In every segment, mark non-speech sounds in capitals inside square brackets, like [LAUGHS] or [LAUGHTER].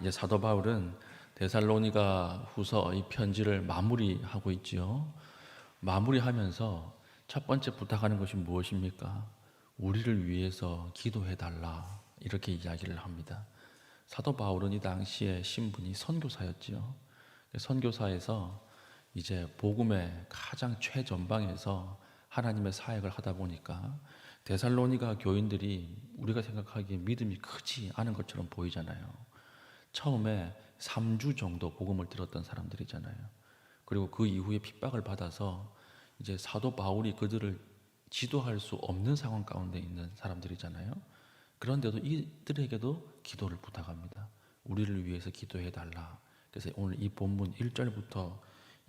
이제 사도 바울은 데살로니가 후서 이 편지를 마무리하고 있지요. 마무리하면서 첫 번째 부탁하는 것이 무엇입니까? 우리를 위해서 기도해 달라 이렇게 이야기를 합니다. 사도 바울은 이 당시에 신분이 선교사였지요. 선교사에서 이제 복음의 가장 최전방에서 하나님의 사역을 하다 보니까 데살로니가 교인들이 우리가 생각하기에 믿음이 크지 않은 것처럼 보이잖아요. 처음에 3주 정도 복음을 들었던 사람들이잖아요. 그리고 그 이후에 핍박을 받아서 이제 사도 바울이 그들을 지도할 수 없는 상황 가운데 있는 사람들이잖아요. 그런데도 이들에게도 기도를 부탁합니다. 우리를 위해서 기도해 달라. 그래서 오늘 이 본문 1절부터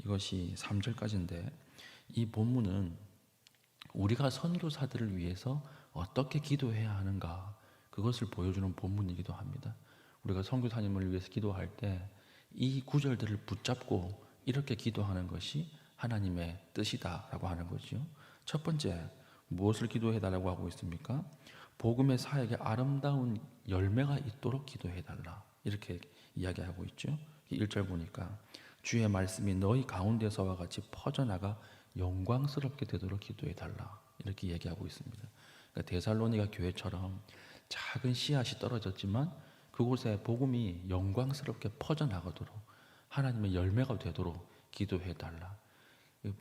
이것이 3절까지인데 이 본문은 우리가 선교사들을 위해서 어떻게 기도해야 하는가 그것을 보여주는 본문이기도 합니다. 우리가 선교사님을 위해서 기도할 때 이 구절들을 붙잡고 이렇게 기도하는 것이 하나님의 뜻이다라고 하는 거죠. 첫 번째 무엇을 기도해 달라고 하고 있습니까? 복음의 사역에 아름다운 열매가 있도록 기도해 달라. 이렇게 이야기하고 있죠. 1절 보니까 주의 말씀이 너희 가운데서와 같이 퍼져나가 영광스럽게 되도록 기도해 달라. 이렇게 얘기하고 있습니다. 그러니까 데살로니가 교회처럼 작은 씨앗이 떨어졌지만 그곳에 복음이 영광스럽게 퍼져나가도록 하나님의 열매가 되도록 기도해 달라.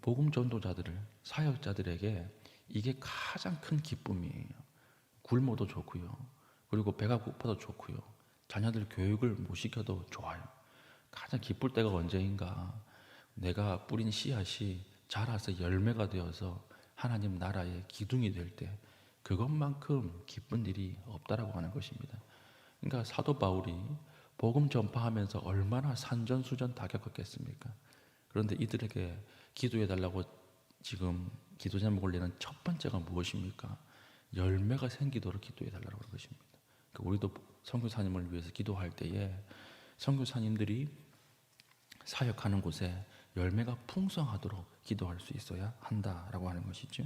복음 전도자들을 사역자들에게 이게 가장 큰 기쁨이에요. 굶어도 좋고요. 그리고 배가 고파도 좋고요. 자녀들 교육을 못 시켜도 좋아요. 가장 기쁠 때가 언제인가? 내가 뿌린 씨앗이 자라서 열매가 되어서 하나님 나라의 기둥이 될 때 그것만큼 기쁜 일이 없다라고 하는 것입니다. 그러니까 사도 바울이 복음 전파하면서 얼마나 산전수전 다 겪었겠습니까? 그런데 이들에게 기도해 달라고 지금 기도 제목을 내는 첫 번째가 무엇입니까? 열매가 생기도록 기도해 달라고 하는 것입니다. 그러니까 우리도 선교사님을 위해서 기도할 때에 선교사님들이 사역하는 곳에 열매가 풍성하도록 기도할 수 있어야 한다라고 하는 것이죠.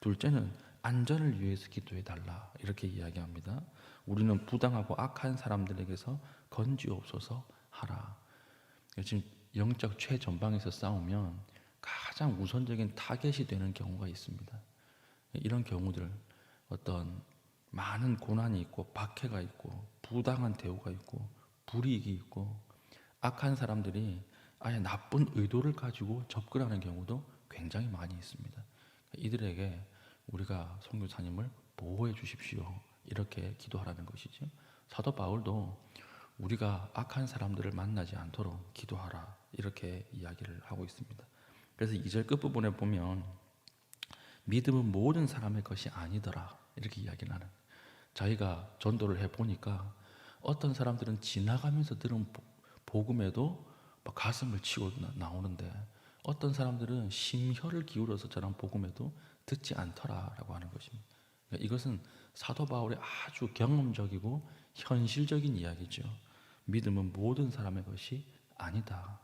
둘째는 안전을 위해서 기도해 달라 이렇게 이야기합니다. 우리는 부당하고 악한 사람들에게서 건지옵소서 하라. 지금 영적 최전방에서 싸우면 가장 우선적인 타겟이 되는 경우가 있습니다. 이런 경우들 어떤 많은 고난이 있고 박해가 있고 부당한 대우가 있고 불이익이 있고 악한 사람들이 아예 나쁜 의도를 가지고 접근하는 경우도 굉장히 많이 있습니다. 이들에게 우리가 선교사님을 보호해 주십시오. 이렇게 기도하라는 것이죠. 사도 바울도 우리가 악한 사람들을 만나지 않도록 기도하라. 이렇게 이야기를 하고 있습니다. 그래서 2절 끝부분에 보면 믿음은 모든 사람의 것이 아니더라. 이렇게 이야기를 하는. 자기가 전도를 해 보니까 어떤 사람들은 지나가면서 들은 복음에도 가슴을 치고 나오는데 어떤 사람들은 심혈을 기울여서 전한 복음에도 듣지 않더라라고 하는 것입니다. 그러니까 이것은 사도 바울의 아주 경험적이고 현실적인 이야기죠. 믿음은 모든 사람의 것이 아니다.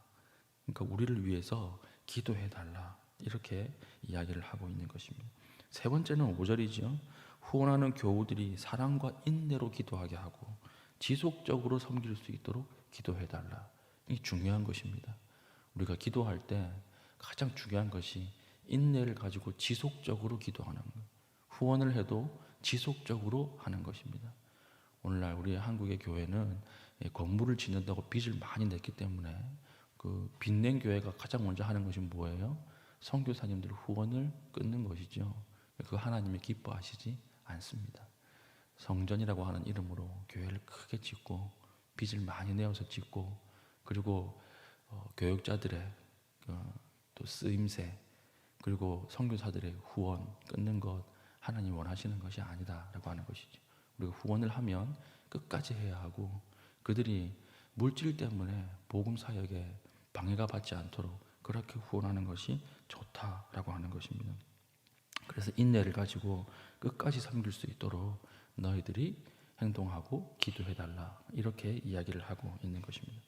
그러니까 우리를 위해서 기도해 달라. 이렇게 이야기를 하고 있는 것입니다. 세 번째는 5절이죠. 후원하는 교우들이 사랑과 인내로 기도하게 하고 지속적으로 섬길 수 있도록 기도해 달라. 이 중요한 것입니다. 우리가 기도할 때 가장 중요한 것이 인내를 가지고 지속적으로 기도하는 것. 후원을 해도 지속적으로 하는 것입니다. 오늘날 우리 한국의 교회는 건물을 짓는다고 빚을 많이 냈기 때문에 그 빚낸 교회가 가장 먼저 하는 것이 뭐예요? 선교사님들 후원을 끊는 것이죠. 그 하나님이 기뻐하시지 않습니다. 성전이라고 하는 이름으로 교회를 크게 짓고 빚을 많이 내어서 짓고 그리고 어, 교육자들의 어, 또 쓰임새 그리고 선교사들의 후원 끊는 것 하나님 원하시는 것이 아니다라고 하는 것이죠. 우리가 후원을 하면 끝까지 해야 하고 그들이 물질 때문에 복음 사역에 방해가 받지 않도록 그렇게 후원하는 것이 좋다라고 하는 것입니다. 그래서 인내를 가지고 끝까지 섬길 수 있도록 너희들이 행동하고 기도해 달라 이렇게 이야기를 하고 있는 것입니다.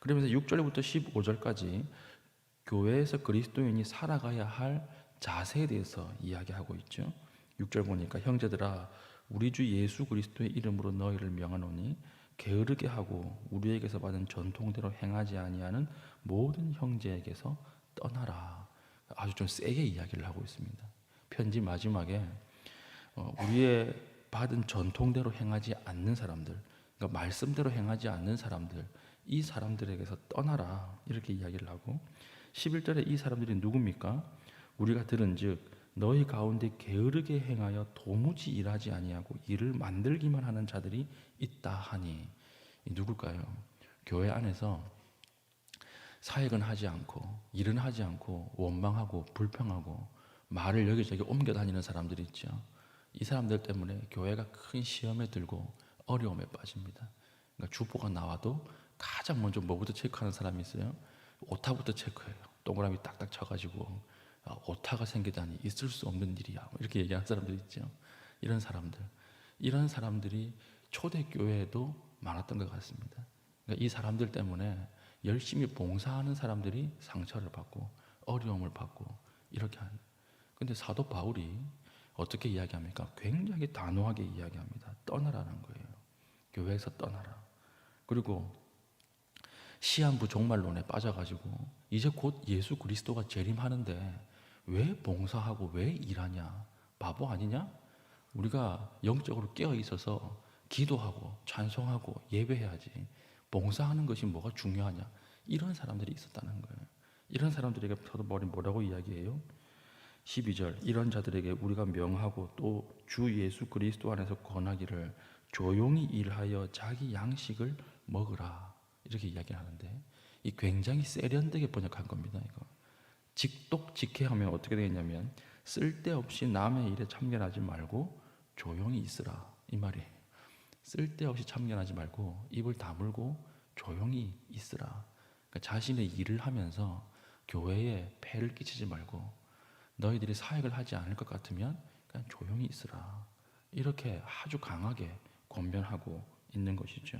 그러면서 6절부터 15절까지 교회에서 그리스도인이 살아가야 할 자세에 대해서 이야기하고 있죠. 6절 보니까 형제들아 우리 주 예수 그리스도의 이름으로 너희를 명하노니 게으르게 하고 우리에게서 받은 전통대로 행하지 아니하는 모든 형제에게서 떠나라. 아주 좀 세게 이야기를 하고 있습니다. 편지 마지막에 어, 우리의 받은 전통대로 행하지 않는 사람들, 그러니까 말씀대로 행하지 않는 사람들, 이 사람들에게서 떠나라 이렇게 이야기를 하고 11절에 이 사람들이 누굽니까? 우리가 들은즉 너희 가운데 게으르게 행하여 도무지 일하지 아니하고 일을 만들기만 하는 자들이 있다 하니 이 누굴까요? 교회 안에서 사역은 하지 않고 일은 하지 않고 원망하고 불평하고 말을 여기저기 옮겨 다니는 사람들이 있죠. 이 사람들 때문에 교회가 큰 시험에 들고 어려움에 빠집니다. 그러니까 주보가 나와도 가장 먼저 뭐부터 체크하는 사람이 있어요? 오타부터 체크해요. 동그라미 딱딱 쳐가지고 아, 오타가 생기다니 있을 수 없는 일이야. 뭐 이렇게 얘기하는 사람들 있죠. 이런 사람들, 이런 사람들이 초대 교회에도 많았던 것 같습니다. 그러니까 이 사람들 때문에 열심히 봉사하는 사람들이 상처를 받고 어려움을 받고 이렇게 하는. 근데 사도 바울이 어떻게 이야기합니까? 굉장히 단호하게 이야기합니다. 떠나라는 거예요. 교회에서 떠나라. 그리고 시한부 종말론에 빠져가지고 이제 곧 예수 그리스도가 재림하는데 왜 봉사하고 왜 일하냐? 바보 아니냐? 우리가 영적으로 깨어 있어서 기도하고 찬송하고 예배해야지. 봉사하는 것이 뭐가 중요하냐? 이런 사람들이 있었다는 거예요. 이런 사람들에게 저도 머리 뭐라고 이야기해요? 12절 이런 자들에게 우리가 명하고 또 주 예수 그리스도 안에서 권하기를 조용히 일하여 자기 양식을 먹으라 이렇게 이야기하는데 이 굉장히 세련되게 번역한 겁니다 이거 직독직해하면 어떻게 되겠냐면 쓸데없이 남의 일에 참견하지 말고 조용히 있으라 이 말이에요 쓸데없이 참견하지 말고 입을 다물고 조용히 있으라 그러니까 자신의 일을 하면서 교회에 폐를 끼치지 말고 너희들이 사역을 하지 않을 것 같으면 그냥 조용히 있으라. 이렇게 아주 강하게 권면하고 있는 것이죠.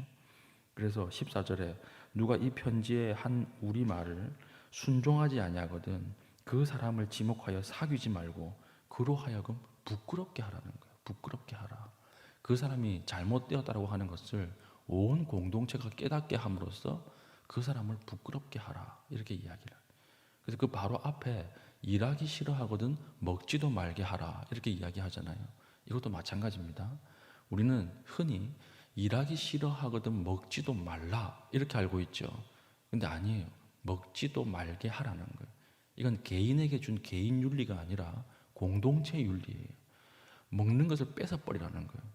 그래서 14절에 누가 이 편지에 한 우리 말을 순종하지 아니하거든 그 사람을 지목하여 사귀지 말고 그로 하여금 부끄럽게 하라는 거예요. 부끄럽게 하라. 그 사람이 잘못되었다고 하는 것을 온 공동체가 깨닫게 함으로써 그 사람을 부끄럽게 하라. 이렇게 이야기를. 그래서 그 바로 앞에 일하기 싫어하거든 먹지도 말게 하라 이렇게 이야기하잖아요. 이것도 마찬가지입니다. 우리는 흔히 일하기 싫어하거든 먹지도 말라 이렇게 알고 있죠. 근데 아니에요. 먹지도 말게 하라는 거예요. 이건 개인에게 준 개인 윤리가 아니라 공동체 윤리예요. 먹는 것을 뺏어 버리라는 거예요.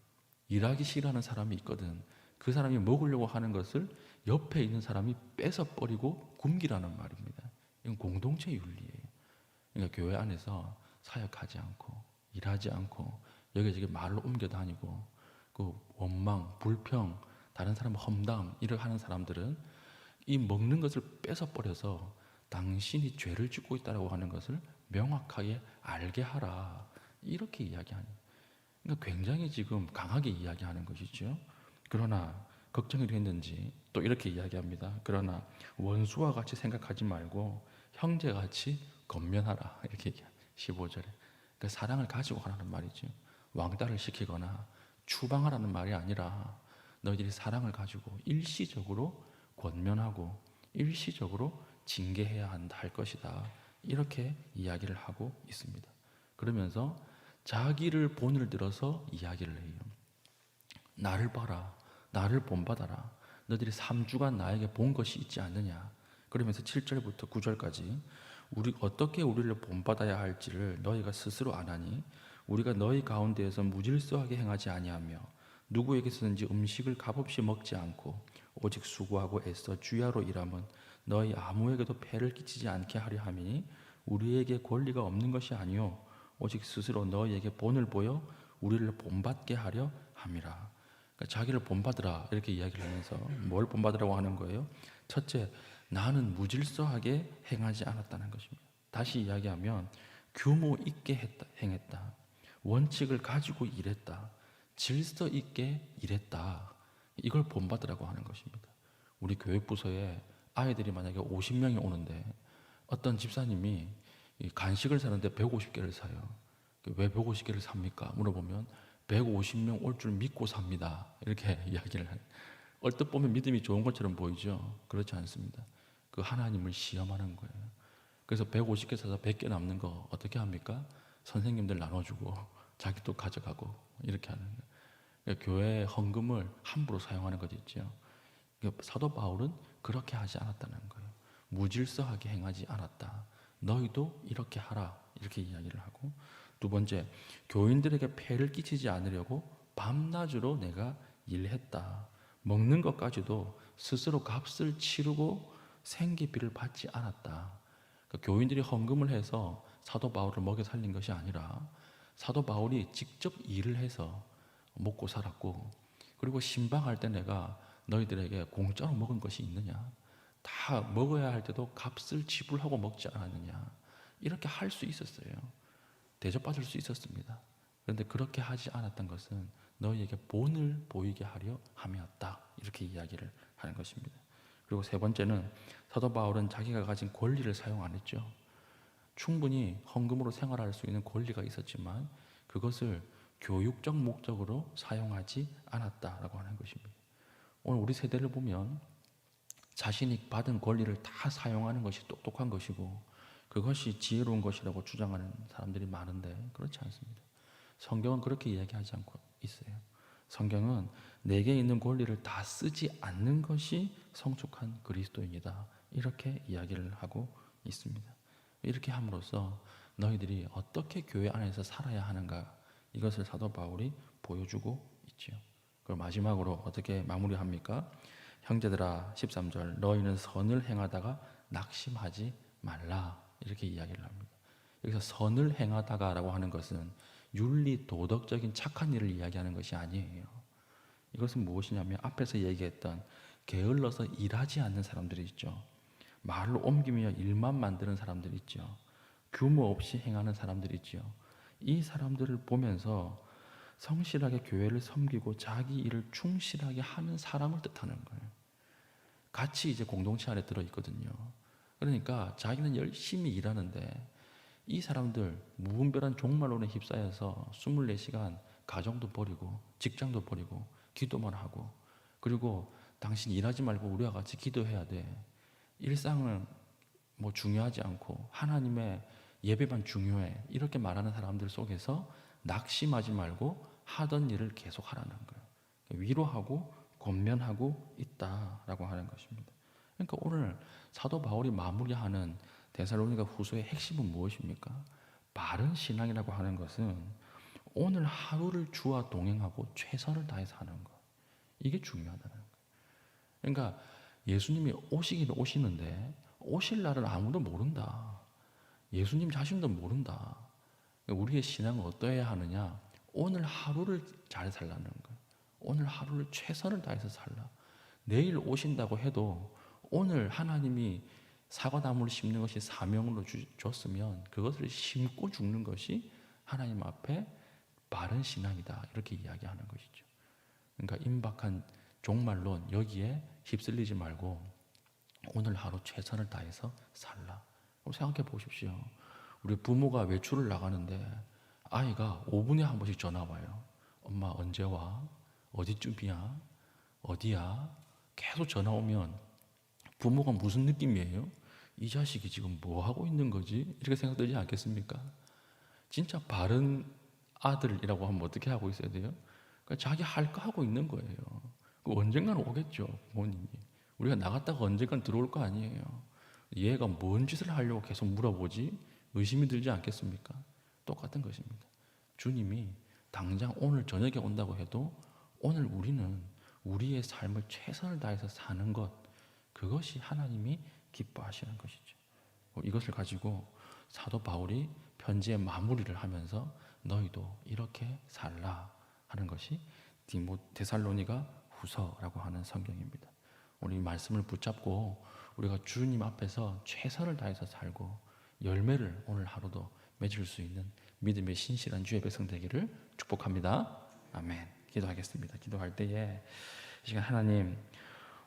일하기 싫어하는 사람이 있거든. 그 사람이 먹으려고 하는 것을 옆에 있는 사람이 뺏어 버리고 굶기라는 말입니다. 이건 공동체 윤리예요. 그러니까 교회 안에서 사역하지 않고 일하지 않고 여기저기 말로 옮겨 다니고 그 원망, 불평, 다른 사람 험담 이렇게 하는 사람들은 이 먹는 것을 뺏어 버려서 당신이 죄를 짓고 있다라고 하는 것을 명확하게 알게 하라 이렇게 이야기하는. 그러니까 굉장히 지금 강하게 이야기하는 것이죠. 그러나 걱정이 됐는지 또 이렇게 이야기합니다. 그러나 원수와 같이 생각하지 말고 형제같이 건면하라 이렇게 얘기해 15절에 그 사랑을 가지고 하라는 말이죠 왕따를 시키거나 추방하라는 말이 아니라 너희들이 사랑을 가지고 일시적으로 권면하고 일시적으로 징계해야 한다 할 것이다. 이렇게 이야기를 하고 있습니다. 그러면서 자기를 본을 들어서 이야기를 해요. 나를 봐라 나를 본받아라. 너희들이 3주간 나에게 본 것이 있지 않느냐. 그러면서 7절부터 9절까지 우리 어떻게 우리를 본받아야 할지를 너희가 스스로 아나니 우리가 너희 가운데에서 무질서하게 행하지 아니하며 누구에게서든지 음식을 값없이 먹지 않고 오직 수고하고 애써 주야로 일함은 너희 아무에게도 폐를 끼치지 않게 하려 함이니 우리에게 권리가 없는 것이 아니요 오직 스스로 너희에게 본을 보여 우리를 본받게 하려 함이라. 그러니까 자기를 본받으라 이렇게 이야기를 하면서 뭘 본받으라고 하는 거예요? 첫째, 나는 무질서하게 행하지 않았다는 것입니다. 다시 이야기하면 규모 있게 했다, 행했다. 원칙을 가지고 일했다. 질서 있게 일했다. 이걸 본받으라고 하는 것입니다. 우리 교육부서에 아이들이 만약에 50명이 오는데 어떤 집사님이 간식을 사는데 150개를 사요. 왜 150개를 삽니까? 물어보면 150명 올 줄 믿고 삽니다. 이렇게 [LAUGHS] 이야기를 해요. 얼뜻 보면 믿음이 좋은 것처럼 보이죠. 그렇지 않습니다. 그 하나님을 시험하는 거예요. 그래서 150개 사서 100개 남는 거 어떻게 합니까? 선생님들 나눠주고 자기 또 가져가고 이렇게 하는. 그러니까 교회의 헌금을 함부로 사용하는 것 있죠. 그러니까 사도 바울은 그렇게 하지 않았다는 거예요. 무질서하게 행하지 않았다. 너희도 이렇게 하라. 이렇게 이야기를 하고 두 번째 교인들에게 폐를 끼치지 않으려고 밤낮으로 내가 일했다. 먹는 것까지도 스스로 값을 치르고 생계비를 받지 않았다. 그러니까 교인들이 헌금을 해서 사도 바울을 먹여 살린 것이 아니라 사도 바울이 직접 일을 해서 먹고 살았고 그리고 신방할 때 내가 너희들에게 공짜로 먹은 것이 있느냐? 다 먹어야 할 때도 값을 지불하고 먹지 않았느냐? 이렇게 할 수 있었어요. 대접받을 수 있었습니다. 그런데 그렇게 하지 않았던 것은 너희에게 본을 보이게 하려 함이었다. 이렇게 이야기를 하는 것입니다. 그리고 세 번째는 사도 바울은 자기가 가진 권리를 사용 안 했죠. 충분히 헌금으로 생활할 수 있는 권리가 있었지만 그것을 교육적 목적으로 사용하지 않았다라고 하는 것입니다. 오늘 우리 세대를 보면 자신이 받은 권리를 다 사용하는 것이 똑똑한 것이고 그것이 지혜로운 것이라고 주장하는 사람들이 많은데 그렇지 않습니다. 성경은 그렇게 이야기하지 않고 있어요. 성경은 내게 있는 권리를 다 쓰지 않는 것이 성숙한 그리스도인이다. 이렇게 이야기를 하고 있습니다. 이렇게 함으로써 너희들이 어떻게 교회 안에서 살아야 하는가 이것을 사도 바울이 보여주고 있지요. 그걸 마지막으로 어떻게 마무리합니까? 형제들아 13절 너희는 선을 행하다가 낙심하지 말라 이렇게 이야기를 합니다. 여기서 선을 행하다가라고 하는 것은 윤리 도덕적인 착한 일을 이야기하는 것이 아니에요. 이것은 무엇이냐면 앞에서 얘기했던 게을러서 일하지 않는 사람들이 있죠. 말로 옮기며 일만 만드는 사람들이 있죠. 규모 없이 행하는 사람들이 있죠. 이 사람들을 보면서 성실하게 교회를 섬기고 자기 일을 충실하게 하는 사람을 뜻하는 거예요. 같이 이제 공동체 안에 들어 있거든요. 그러니까 자기는 열심히 일하는데 이 사람들 무분별한 종말론에 휩싸여서 24시간 가정도 버리고 직장도 버리고 기도만 하고 그리고 당신 일하지 말고 우리와 같이 기도해야 돼. 일상은 뭐 중요하지 않고 하나님의 예배만 중요해. 이렇게 말하는 사람들 속에서 낙심하지 말고 하던 일을 계속 하라는 거예요. 위로하고 권면하고 있다라고 하는 것입니다. 그러니까 오늘 사도 바울이 마무리하는 데살로니가 후서의 핵심은 무엇입니까? 바른 신앙이라고 하는 것은 오늘 하루를 주와 동행하고 최선을 다해서 하는 것. 이게 중요하다는 거예요. 그러니까 예수님이 오시긴 오시는데 오실 날을 아무도 모른다. 예수님 자신도 모른다. 우리의 신앙은 어떠해야 하느냐? 오늘 하루를 잘 살라는 거예요. 오늘 하루를 최선을 다해서 살라. 내일 오신다고 해도 오늘 하나님이 사과나무를 심는 것이 사명으로 주, 줬으면 그것을 심고 죽는 것이 하나님 앞에 바른 신앙이다. 이렇게 이야기하는 것이죠. 그러니까 임박한 종말론 여기에 휩쓸리지 말고 오늘 하루 최선을 다해서 살라. 생각해 보십시오. 우리 부모가 외출을 나가는데 아이가 5분에 한 번씩 전화 와요. 엄마 언제 와? 어디쯤이야? 어디야? 계속 전화 오면 부모가 무슨 느낌이에요? 이 자식이 지금 뭐 하고 있는 거지? 이렇게 생각되지 않겠습니까? 진짜 바른 아들이라고 하면 어떻게 하고 있어야 돼요? 그러니까 자기 할 거 하고 있는 거예요. 그 언젠가는 오겠죠, 부모님이. 우리가 나갔다가 언젠간 들어올 거 아니에요. 얘가 뭔 짓을 하려고 계속 물어보지? 의심이 들지 않겠습니까? 똑같은 것입니다. 주님이 당장 오늘 저녁에 온다고 해도 오늘 우리는 우리의 삶을 최선을 다해서 사는 것, 그것이 하나님이 기뻐하시는 것이죠. 이것을 가지고 사도 바울이 편지의 마무리를 하면서 너희도 이렇게 살라 하는 것이 디모 데살로니가 후서라고 하는 성경입니다. 우리 말씀을 붙잡고 우리가 주님 앞에서 최선을 다해서 살고 열매를 오늘 하루도 맺을 수 있는 믿음의 신실한 주의 백성 되기를 축복합니다. 아멘. 기도하겠습니다. 기도할 때에 이 시간 하나님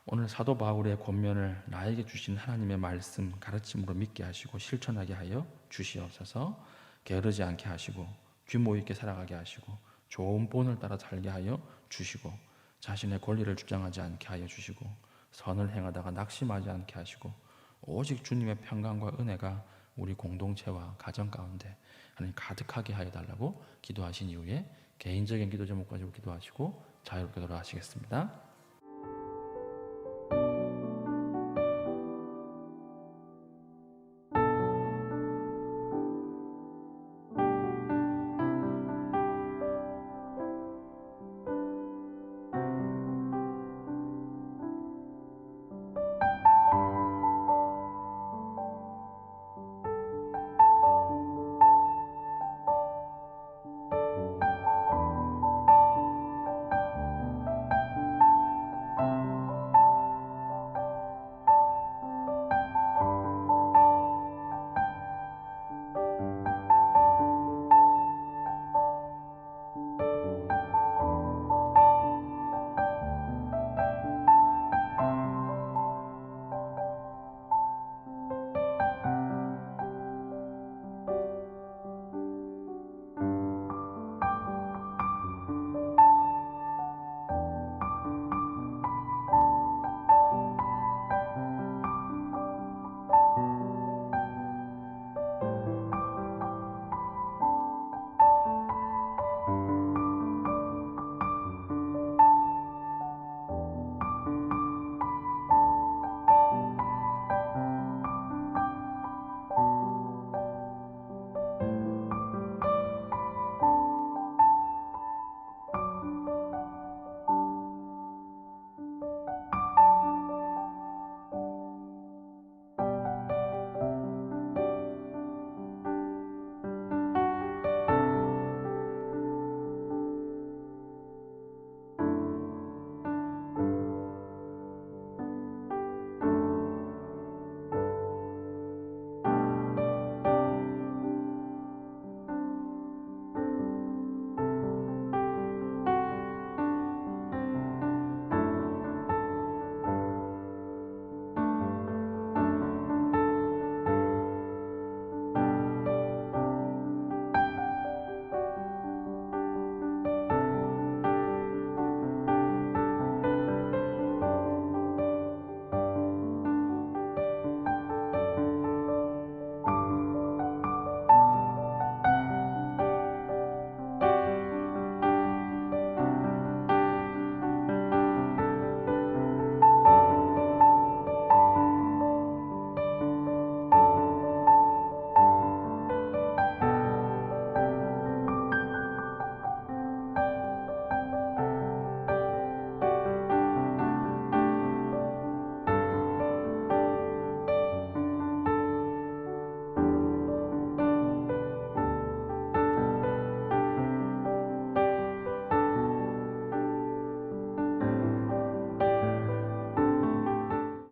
오늘 사도 바울의 권면을 나에게 주신 하나님의 말씀 가르침으로 믿게 하시고 실천하게 하여 주시옵소서. 게으르지 않게 하시고 규모 있게 살아가게 하시고 좋은 본을 따라 살게 하여 주시고 자신의 권리를 주장하지 않게 하여 주시고 선을 행하다가 낙심하지 않게 하시고 오직 주님의 평강과 은혜가 우리 공동체와 가정 가운데 하나님 가득하게 하여 달라고 기도하신 이후에 개인적인 기도 제목 가지고 기도하시고 자유롭게 돌아가시겠습니다.